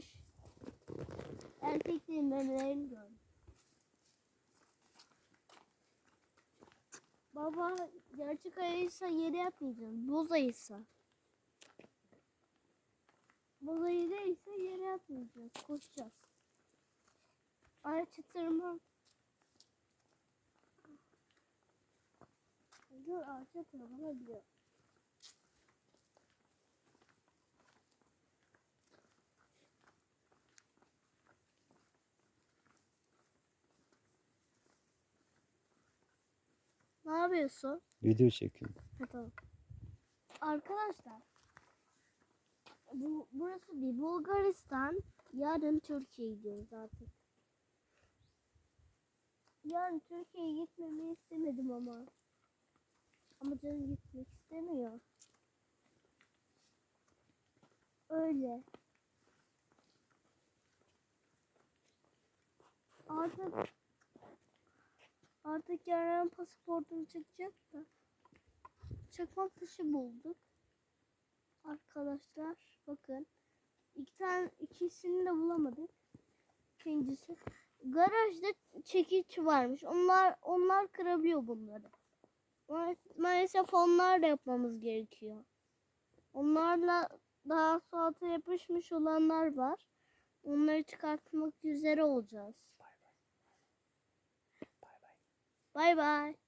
çıkmış. Erkekliğin memelerini gördüm. Baba gerçek ayıysa yere yatmayacağız. Boz ayıysa. Boz ayı değilse yere yatmayacağız. Koşacağız. Ay çıtırmam. Dur ağaça tırmanabiliyor. Ne yapıyorsun? Video çekiyorum. Ha, tamam. Arkadaşlar bu burası bir Bulgaristan. Yarın Türkiye'ye gidiyoruz artık. Yarın Türkiye'ye gitmemi istemedim ama. Ama canım gitmek istemiyor. Öyle. Artık artık yarın pasaportum çıkacak da çakmak taşı bulduk. Arkadaşlar bakın. İki tane ikisini de bulamadık. İkincisi garajda çekiç varmış. Onlar onlar kırabiliyor bunları. Ma- Maalesef onlarla yapmamız gerekiyor. Onlarla daha sualtı yapışmış olanlar var. Onları çıkartmak üzere olacağız. Bay bay.